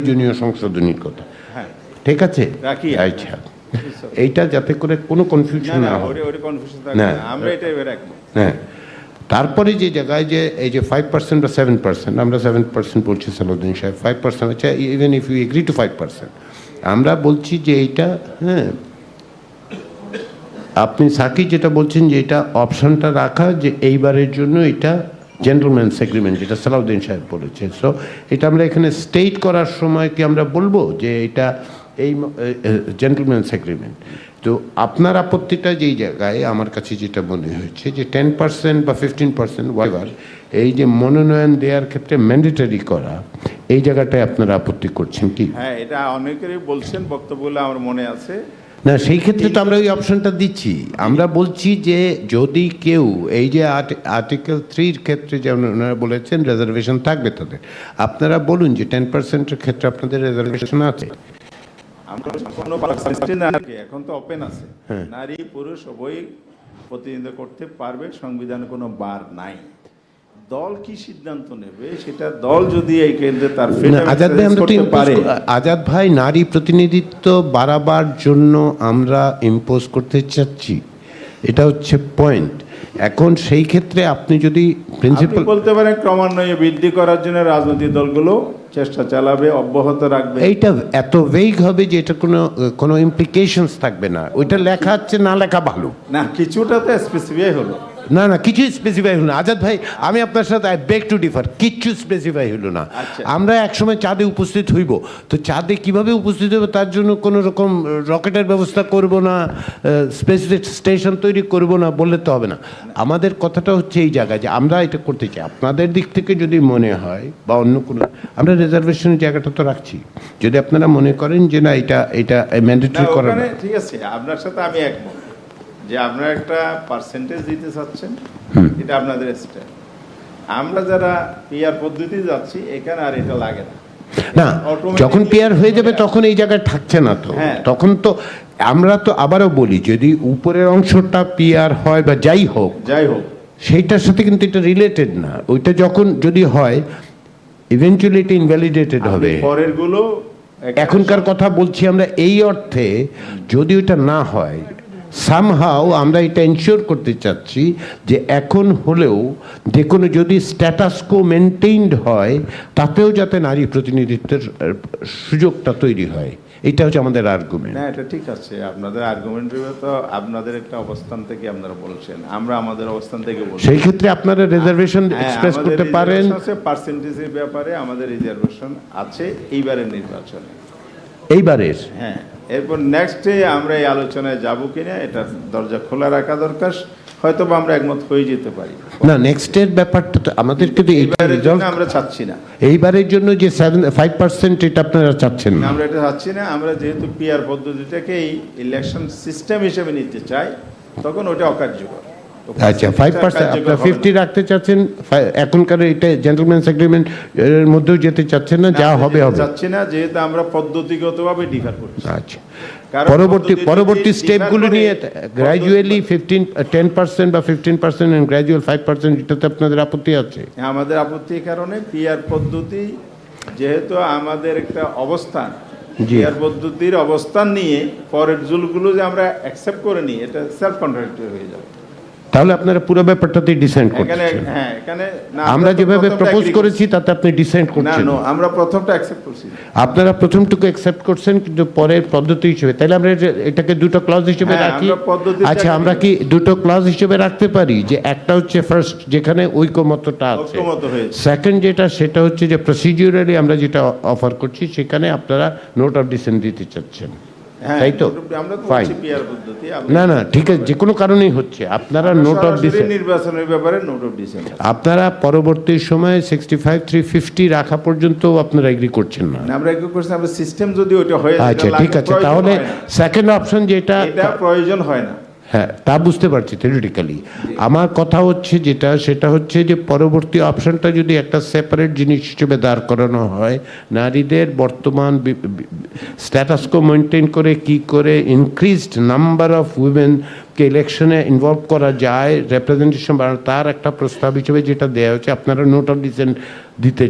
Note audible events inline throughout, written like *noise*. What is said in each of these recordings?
প্রয়োজনীয় সংশোধনীর কথা হ্যাঁ। ঠিক আছে। আচ্ছা এইটা যাতে করে কোনো কনফিউশন না হয়। না। হ্যাঁ। তারপরে যে জায়গায় যে এই যে ফাইভ পার্সেন্ট বা সেভেন পার্সেন্ট আমরা সেভেন পার্সেন্ট বলছি সালাউদ্দিন সাহেব। ফাইভ পার্সেন্ট আচ্ছা even if you agree to five percent আমরা বলছি যে এইটা হ্যাঁ। আপনি সাকি যেটা বলছেন যে এটা অপশনটা রাখা যে এইবারের জন্য এটা জেন্টলম্যানস এগ্রিমেন্ট যেটা সালাউদ্দিন সাহেব বলেছে। সো এটা আমরা এখানে স্টেট করার সময় কি আমরা বলব যে এটা এই জেন্টলম্যানস এগ্রিমেন্ট তো আপনার আপত্তিটা যেই জায়গায় আমার কাছে যেটা মনে হয়েছে যে টেন পার্সেন্ট বা ফিফটিন পার্সেন্ট ওয়াইভার এই যে মনোনয়ন দেওয়ার ক্ষেত্রে ম্যান্ডেটারি করা, এই জায়গাটায় আপনারা আপত্তি করছেন কি? হ্যাঁ এটা অনেকেরই বলছেন, বক্তব্যগুলো আমার মনে আছে। না সেই ক্ষেত্রে তো আমরা ওই অপশনটা দিচ্ছি। আমরা বলছি যে যদি কেউ এই যে আর্টিকেল থ্রির ক্ষেত্রে যেমন ওনারা বলেছেন রিজার্ভেশন থাকবে তাদের। আপনারা বলুন যে টেন পার্সেন্টের ক্ষেত্রে আপনাদের রিজার্ভেশন আছে। এখন তো ওপেন আছে। হ্যাঁ। নারী পুরুষ উভয়ই প্রতিনিধিত্ব করতে পারবে সংবিধানে কোনো বার নাই। দল কি সিদ্ধান্ত নেবে? সেটা দল যদি এই কেন্দ্রে তার আজাদ ভাই আমরা পারে। আজাদ ভাই নারী প্রতিনিধিত্ব বাড়াবার জন্য আমরা ইম্পোজ করতে চাচ্ছি। এটা হচ্ছে পয়েন্ট এখন সেই ক্ষেত্রে আপনি যদি প্রিন্সিপাল বলতে পারেন ক্রমান্বয়ে বৃদ্ধি করার জন্য রাজনৈতিক দলগুলো চেষ্টা চালাবে অব্যাহত রাখবে। এইটা এত ভেগ হবে যে এটা কোনো কোনো ইমপ্লিকেশনস থাকবে না। ওইটা লেখা হচ্ছে না লেখা ভালো। না কিছুটা তো স্পেসিফাই হলো। না না কিছুই স্পেসিফাই হলো না। আজাদ ভাই আমি আপনার সাথে আই বেক টু ডিফার কিচ্ছু স্পেসিফাই হলো না। আচ্ছা। আমরা একসময় চাঁদে উপস্থিত হইব। তো চাঁদে কীভাবে উপস্থিত হইব তার জন্য কোনো রকম রকেটের ব্যবস্থা করব না স্পেসিফিক স্টেশন তৈরি করব না বললে তো হবে না। আমাদের কথাটা হচ্ছে এই জায়গায় যে আমরা এটা করতে চাই। আপনাদের দিক থেকে যদি মনে হয় বা অন্য কোনো আমরা রিজার্ভেশনের জায়গাটা তো রাখছি। যদি আপনারা মনে করেন যে না এটা এটা ম্যান্ডেটরি করা ঠিক আছে আপনার সাথে আমি একমত। যে আপনারা একটা পার্সেন্টেজ দিতে চাচ্ছেন এটা আপনাদের স্টাইল আমরা যারা পিআর পদ্ধতি যাচ্ছি এখানে আর এটা লাগে না। না যখন পেয়ার হয়ে যাবে তখন এই জায়গায় থাকছে না তো। হ্যাঁ। তখন তো আমরা তো আবারও বলি যদি উপরের অংশটা পিয়ার হয় বা যাই হোক যাই হোক। সেইটার সাথে কিন্তু এটা রিলেটেড না। ওইটা যখন যদি হয় ইভেনচুয়ালি এটা ইনভ্যালিডেটেড হবে। পরেরগুলো এখনকার কথা বলছি আমরা এই অর্থে যদি ওটা না হয় সামহাও আমরা এটা এনশিওর করতে চাচ্ছি যে এখন হলেও যে কোনো যদি স্ট্যাটাসকো মেনটেইনড হয় তাতেও যাতে নারী প্রতিনিধিত্বের সুযোগটা তৈরি হয়। এটা হচ্ছে আমাদের আর্গুমেন্ট না এটা ঠিক আছে। আপনাদের আর্গুমেন্ট তো আপনাদের একটা অবস্থান থেকে আপনারা বলছেন। আমরা আমাদের অবস্থান থেকে বলছি। সেই ক্ষেত্রে আপনারা রিজার্ভেশন এক্সপ্রেস করতে পারেন। পার্সেন্টেজের ব্যাপারে আমাদের রিজার্ভেশন আছে এইবারের নির্বাচনে। এইবারের? হ্যাঁ। এরপর নেক্সটে আমরা এই আলোচনায় যাব কিনা এটা দরজা খোলা রাখা দরকার। হয়তো বা আমরা একমত হয়ে যেতে পারি। না নেক্সট এর ব্যাপারটা তো আমাদের কিন্তু এইবারের জন্য আমরা চাচ্ছি না। এইবারের জন্য যে সেভেন ফাইভ পার্সেন্ট এটা আপনারা চাচ্ছেন না। আমরা এটা চাচ্ছি না আমরা যেহেতু পিআর পদ্ধতিটাকে এই ইলেকশন সিস্টেম হিসেবে নিতে চাই তখন ওটা অকার্যকর। আচ্ছা ফাইভ পার্সেন্ট আপনারা ফিফটি রাখতে চাচ্ছেন এখনকার এটা এগ্রিমেন্ট এর মধ্যেও যেতে চাচ্ছেন না যা হবে হবে। চাচ্ছি না যেহেতু আমরা পদ্ধতিগতভাবে ডিফার করছি। আচ্ছা। পরবর্তী পরবর্তী স্টেপগুলো নিয়ে গ্র্যাজুয়ালি ফিফটিন টেন পার্সেন্ট বা fifteen percent and gradual five percent এটাতে আপনাদের আপত্তি আছে? আমাদের আপত্তির কারণে পিআর পদ্ধতি যেহেতু আমাদের একটা অবস্থান জি। পিআর পদ্ধতির অবস্থান নিয়ে পরের জুলগুলো যে আমরা অ্যাকসেপ্ট করে নিই এটা সেলফ কন্ট্রাডিক্টরি হয়ে যাবে। তাহলে আপনারা পুরো ব্যাপারটাতেই ডিসেন্ট করছেন হ্যাঁ আমরা যেভাবে প্রপোজ করেছি তাতে আপনি ডিসেন্ট করছি। না করছেন। আমরা প্রথমটা অ্যাকসেপ্ট করছি। আপনারা প্রথমটুকু অ্যাকসেপ্ট করছেন কিন্তু পরের পদ্ধতি হিসেবে। তাহলে আমরা এটাকে দুটো ক্লজ হিসেবে হ্যাঁ, রাখি। আচ্ছা আমরা কি দুটো ক্লজ হিসেবে রাখতে পারি? যে একটা হচ্ছে ফার্স্ট যেখানে ঐকমত্যটা আছে। সেকেন্ড যেটা সেটা হচ্ছে যে প্রসিডিউরালি আমরা যেটা অফার করছি সেখানে আপনারা নোট অফ ডিসেন্ট দিতে চাচ্ছেন। তাই তো? ফাইন না না ঠিক আছে যে কোনো কারণেই হচ্ছে। আপনারা নোট অফ ডিসেন্ট নির্বাচনের ব্যাপারে নোট অফ ডিসেন্ট আপনারা পরবর্তী সময়ে সিক্সটি ফাইভ থ্রি ফিফটি রাখা পর্যন্ত আপনারা এগ্রি করছেন না। আমরা এগ্রি করছি আমরা সিস্টেম যদি ওইটা হয়ে আচ্ছা ঠিক আছে তাহলে সেকেন্ড অপশন যেটা প্রয়োজন হয় না। হ্যাঁ তা বুঝতে পারছি থিওরিটিক্যালি আমার কথা হচ্ছে যেটা সেটা হচ্ছে যে পরবর্তী অপশনটা যদি একটা সেপারেট জিনিস হিসেবে দাঁড় করানো হয় নারীদের বর্তমান স্ট্যাটাসকো মেনটেন করে কি করে ইনক্রিজড নাম্বার অফ উইমেনকে ইলেকশনে ইনভলভ করা যায় রেপ্রেজেন্টেশন বাড়ানো তার একটা প্রস্তাব হিসেবে যেটা দেওয়া হচ্ছে আপনারা নোট অফ ডিসেন্ট দিতে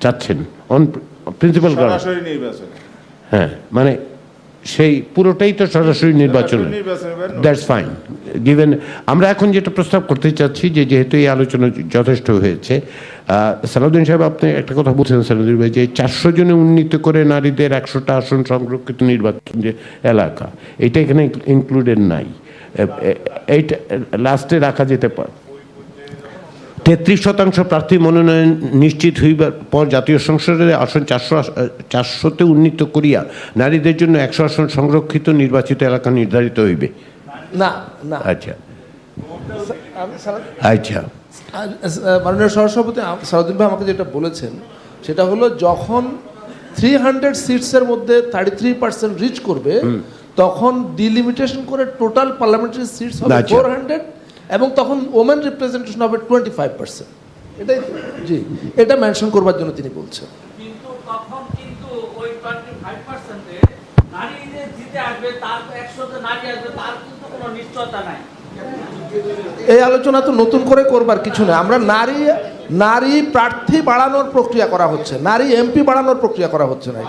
চাচ্ছেন। অন প্রিন্সিপাল হ্যাঁ মানে সেই পুরোটাই তো সরাসরি নির্বাচন। দ্যাটস ফাইন গিভেন আমরা এখন যেটা প্রস্তাব করতে চাচ্ছি যে যেহেতু এই আলোচনা যথেষ্ট হয়েছে সালাউদ্দিন সাহেব আপনি একটা কথা বলছেন সালাউদ্দিন ভাই যে চারশো জনে উন্নীত করে নারীদের একশোটা আসন সংরক্ষিত নির্বাচন যে এলাকা এটা এখানে ইনক্লুডেড নাই। এইটা লাস্টে রাখা যেতে পারে। তেত্রিশ শতাংশ প্রার্থী মনোনয়ন নিশ্চিত হইবার পর জাতীয় সংসদের আসন চারশো চারশোতে উন্নীত করিয়া নারীদের জন্য একশো আসন সংরক্ষিত নির্বাচিত এলাকা নির্ধারিত হইবে। না না। আচ্ছা। আচ্ছা। মাননীয় সহসভাপতি আম- ভাই আমাকে যেটা বলেছেন সেটা হলো যখন থ্রি হান্ড্রেড সিটসের মধ্যে থার্টি থ্রি পার্সেন্ট রিচ করবে তখন ডিলিমিটেশন করে টোটাল পার্লামেন্টারি সিটস হবে। ফোর হান্ড্রেড এবং তখন ওমেন রিপ্রেজেন্টেশন হবে টোয়েন্টি ফাইভ পার্সেন্ট এটাই জি এটা মেনশন করবার জন্য তিনি বলছেন। কিন্তু তখন কিন্তু ওই টোয়েন্টি ফাইভ পার্সেন্টে নারী জিতে আসবে তার একশোতে নারী আসবে তার কিন্তু কোনো নিশ্চয়তা নাই। এই আলোচনা তো নতুন করে করবার কিছু নেই আমরা নারী নারী প্রার্থী বাড়ানোর প্রক্রিয়া করা হচ্ছে নারী এমপি বাড়ানোর প্রক্রিয়া করা হচ্ছে না।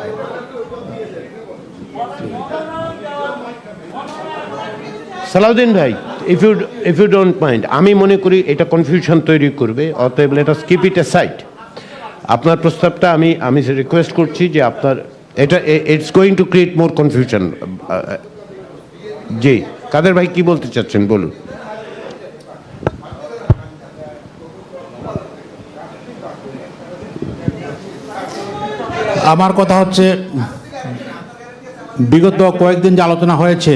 সালাউদ্দিন ভাই। If you if you don't mind আমি মনে করি এটা কনফিউশন তৈরি করবে, অতএব লেটা স্কিপ ইট এ সাইড আপনার প্রস্তাবটা আমি আমি রিকোয়েস্ট করছি যে আপনার, এটা it's going to create more confusion জি, কাদের ভাই কি বলতে চাচ্ছেন, বলুন। আমার কথা হচ্ছে, বিগত কয়েকদিন যে আলোচনা হয়েছে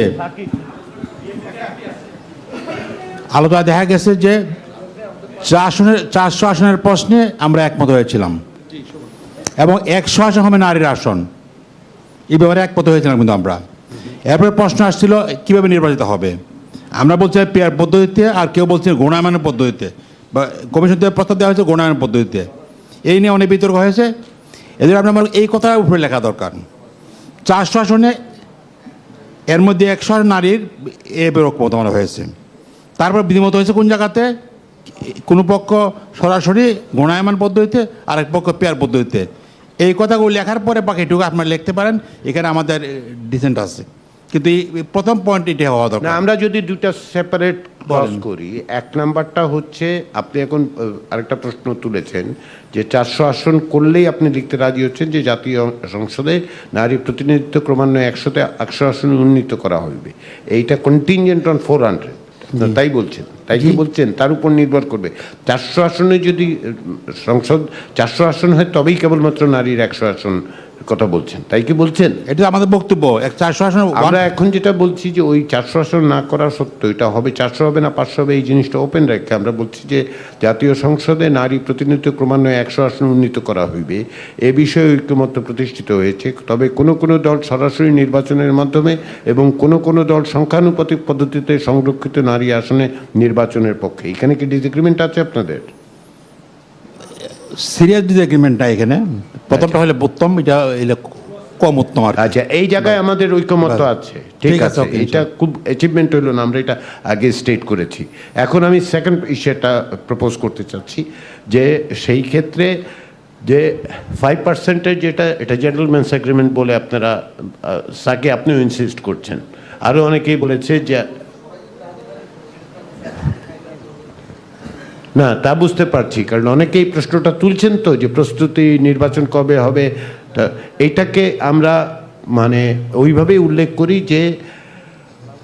আলোচনা দেখা গেছে যে আসনের চারশো আসনের প্রশ্নে আমরা একমত হয়েছিলাম। এবং একশো আসন হবে নারীর আসন। এই ব্যাপারে একমত হয়েছিলাম কিন্তু আমরা। এরপরে প্রশ্ন আসছিল, কীভাবে নির্বাচিত হবে? আমরা বলছি পেয়ার পদ্ধতিতে, আর কেউ বলছে গুণায়নের পদ্ধতিতে। বা কমিশন থেকে প্রস্তাব দেওয়া হয়েছে গুণায়ন পদ্ধতিতে। এই নিয়ে অনেক বিতর্ক হয়েছে। এদের আপনার এই কথা উপরে লেখা দরকার। চারশো আসনে এর মধ্যে একশো নারীর এ বেরোক মতামত হয়েছে। তারপর বিধিমত হয়েছে কোন জায়গাতে? কোনো পক্ষ সরাসরি গুণায়মান পদ্ধতিতে আর এক পক্ষ পেয়ার পদ্ধতিতে। এই কথাগুলো লেখার পরে বাকিটুকু আপনারা লিখতে পারেন এখানে আমাদের ডিসেন্ট আছে। কিন্তু এই প্রথম পয়েন্ট এটা হওয়া দরকার। আমরা যদি দুটা সেপারেট ক্রস করি এক নাম্বারটা হচ্ছে আপনি এখন আরেকটা প্রশ্ন তুলেছেন যে চারশো আসন করলেই আপনি লিখতে রাজি হচ্ছেন যে জাতীয় সংসদে নারী প্রতিনিধিত্ব ক্রমান্বয়ে একশোতে একশো আসন উন্নীত করা হবে এইটা কন্টিনজেন্ট অন ফোর হান্ড্রেড তাই বলছেন তাই কি বলছেন? তার উপর নির্ভর করবে। চারশো আসনে যদি সংসদ চারশো আসন হয় তবেই কেবলমাত্র নারীর একশো আসন কথা বলছেন। তাই কি বলছেন? এটা আমাদের বক্তব্য। এক চারশো আসনে আমরা এখন যেটা বলছি যে ওই চারশো আসন না করা সত্ত্বেও এটা হবে চারশো হবে না পাঁচশো হবে এই জিনিসটা ওপেন রেখে আমরা বলছি যে জাতীয় সংসদে নারী প্রতিনিধিত্ব ক্রমান্বয়ে একশো আসন উন্নীত করা হইবে। এ বিষয়ে ঐক্যমত্য প্রতিষ্ঠিত হয়েছে। তবে কোনো কোনো দল সরাসরি নির্বাচনের মাধ্যমে এবং কোনো কোনো দল সংখ্যানুপাতিক পদ্ধতিতে সংরক্ষিত নারী আসনে নির্বাচনের পক্ষে। এখানে কি ডিসএগ্রিমেন্ট আছে আপনাদের? সিরিয়াস ডিসএগ্রিমেন্ট নাই এখানে। প্রথমটা হলে উত্তম এটা এটা কম উত্তম আর আচ্ছা এই জায়গায় আমাদের ঐক্যমত আছে। ঠিক আছে, এটা খুব অ্যাচিভমেন্ট হইল না আমরা এটা আগে স্টেট করেছি। এখন আমি সেকেন্ড ইস্যুটা প্রপোজ করতে চাচ্ছি যে সেই ক্ষেত্রে যে ফাইভ পার্সেন্টের যেটা এটা জেন্টলম্যানস এগ্রিমেন্ট বলে আপনারা সাকে আপনিও ইনসিস্ট করছেন। আরও অনেকেই বলেছে যে না তা বুঝতে পারছি। কারণ অনেকেই প্রশ্নটা তুলছেন তো যে প্রস্তুতি নির্বাচন কবে হবে। তা এইটাকে আমরা মানে ওইভাবেই উল্লেখ করি যে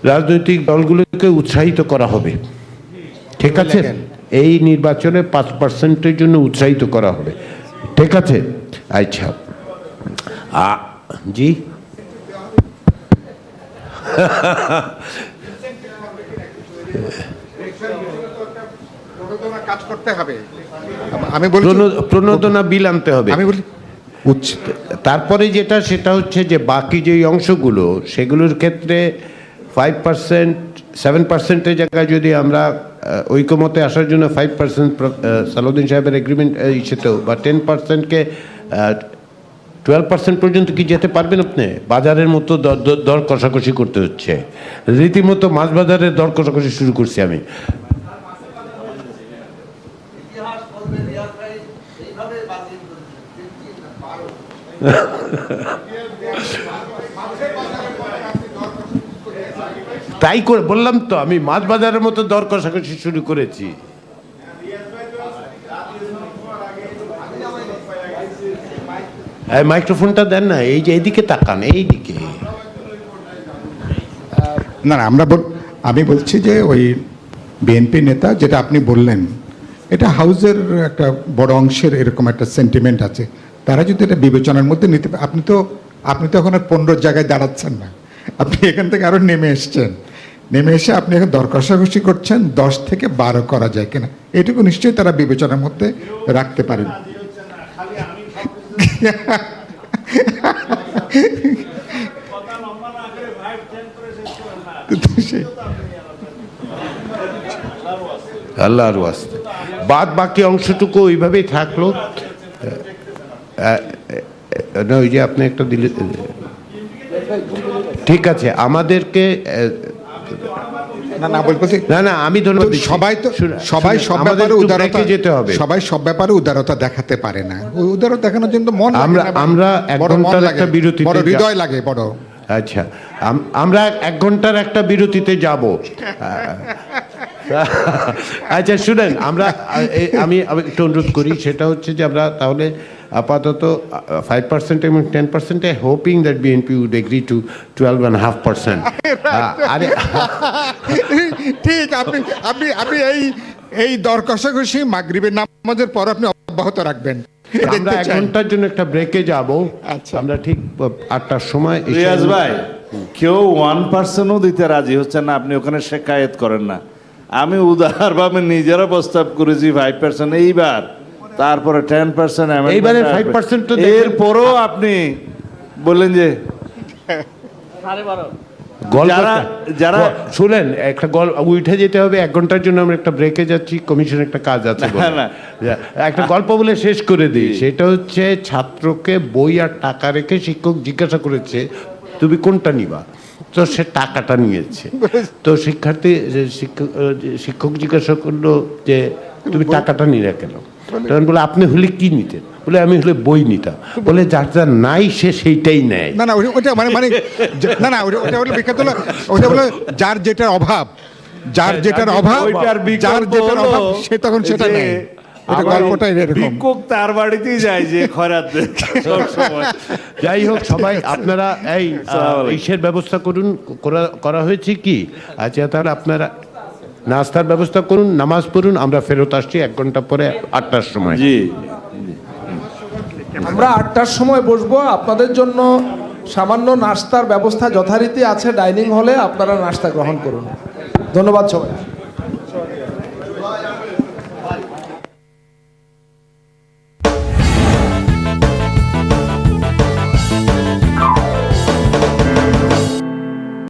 রাজনৈতিক দলগুলোকে উৎসাহিত করা হবে। ঠিক আছে? এই নির্বাচনে পাঁচ পার্সেন্টের জন্য উৎসাহিত করা হবে। ঠিক আছে? আচ্ছা। আ জি? *laughs* কাজ করতে হবে। আমি বলি প্রণোদনা বিল আনতে হবে। আমি বলি তারপরে যেটা সেটা হচ্ছে যে বাকি যে অংশগুলো সেগুলোর ক্ষেত্রে ফাইভ পার্সেন্ট সেভেন পার্সেন্টের জায়গায় যদি আমরা ঐকমতে আসার জন্য ফাইভ পার্সেন্ট সালাউদ্দিন সাহেবের এগ্রিমেন্ট ইসেতেও বা টেন পার্সেন্টকে টুয়েলভ পার্সেন্ট পর্যন্ত কি যেতে পারবেন আপনি? বাজারের মতো দর কষাকষি করতে হচ্ছে। রীতিমতো মাছ বাজারের দর কষাকষি শুরু করছি আমি। তাই করে বললাম তো, আমি মাছ বাজারের মতো দর কষাকষি শুরু করেছি। মাইক্রোফোনটা দেন না, এই যে এইদিকে তাকান, এইদিকে। না না, আমরা আমি বলছি যে ওই বিএনপি নেতা যেটা আপনি বললেন, এটা হাউসের একটা বড় অংশের এরকম একটা সেন্টিমেন্ট আছে। তারা যদি এটা বিবেচনার মধ্যে নিতে আপনি তো আপনি তো এখন আর পনেরো জায়গায় দাঁড়াচ্ছেন না। আপনি এখান থেকে আরও নেমে এসছেন। নেমে এসে আপনি এখন দর কষাকষি করছেন, দশ থেকে বারো করা যায় কিনা। এটুকু নিশ্চয়ই তারা বিবেচনার মধ্যে রাখতে পারেন। আল্লাহর বাদ বাকি অংশটুকু ওইভাবেই থাকল। না ওই যে আপনি একটা দিলে ঠিক আছে আমাদেরকে না না বলছি না না আমি ধন্যবাদ সবাই তো সবাই সব ব্যাপারে উদারতা যেতে হবে। সবাই সব ব্যাপারে উদারতা দেখাতে পারে না। উদারতা দেখানোর জন্য মন আমরা- আমরা এক ঘণ্টার একটা বিরতিতে বড় হৃদয় লাগে বড়। আচ্ছা আম- আমরা এক ঘণ্টার একটা বিরতিতে যাব। আচ্ছা শুনেন আমরা আমি একটু অনুরোধ করি সেটা হচ্ছে যে আমরা তাহলে আপাতত ফাইভ পার্সেন্ট এবং টেন পার্সেন্টে hoping that BNP would agree to twelve and half percent আরে ঠিক আপনি আপনি আপনি এই এই দর কষাকষি মাগরিবের নামাজের পর আপনি অব্যাহত রাখবেন। আমরা এক ঘণ্টার জন্য একটা ব্রেকে যাব। আচ্ছা। আমরা ঠিক আটটার সময় রিয়াজ ভাই কেউ ওয়ান পার্সেন্টও দিতে রাজি হচ্ছে না আপনি ওখানে শেখায়ত করেন না। আমি উদারভাবে নিজেরা প্রস্তাব করেছি ফাইভ পার্সেন্ট এইবার তারপরে টেন পার্সেন্ট এইবারে 5% তো দেখেন- এরপরও আপনি বললেন যে যারা- যারা- শুনেন একটা গল্প উঠে যেতে হবে এক ঘণ্টার জন্য আমরা একটা ব্রেকে যাচ্ছি কমিশন একটা কাজ আছে একটা গল্প বলে শেষ করে দিই। সেটা হচ্ছে ছাত্রকে বই আর টাকা রেখে শিক্ষক জিজ্ঞাসা করেছে তুমি কোনটা নিবা? তো সে টাকাটা নিয়েছে। তো শিক্ষার্থী শিক্ষক শিক্ষক জিজ্ঞাসা করল যে তুমি টাকাটা নিলে কেন? তখন বলে আপনি হলে কি নিতেন? বলে আমি হলে বই নিতাম। বলে যার যার নাই সে সেইটাই নেয়। না না ওটা- মানে মানে না না ওটা হলো বিখ্যাত হলো ওটা হলো যার যেটার অভাব যার যেটার অভাব ওইটার যার যেটার অভাব সে তখন সেটা নেয়। ভিক্ষুক তার বাড়িতেই যায় যে খরাত যাই হোক সবাই আপনারা এই ইসের ব্যবস্থা করুন করা করা হয়েছে কি? আচ্ছা তাহলে আপনারা নাস্তার ব্যবস্থা করুন নামাজ পড়ুন আমরা ফেরত আসছি এক ঘণ্টা পরে আটটার সময়। জি। আমরা আটটার সময় বসবো আপনাদের জন্য সামান্য নাস্তার ব্যবস্থা যথারীতি আছে ডাইনিং হলে আপনারা নাস্তা গ্রহণ করুন। ধন্যবাদ সবাই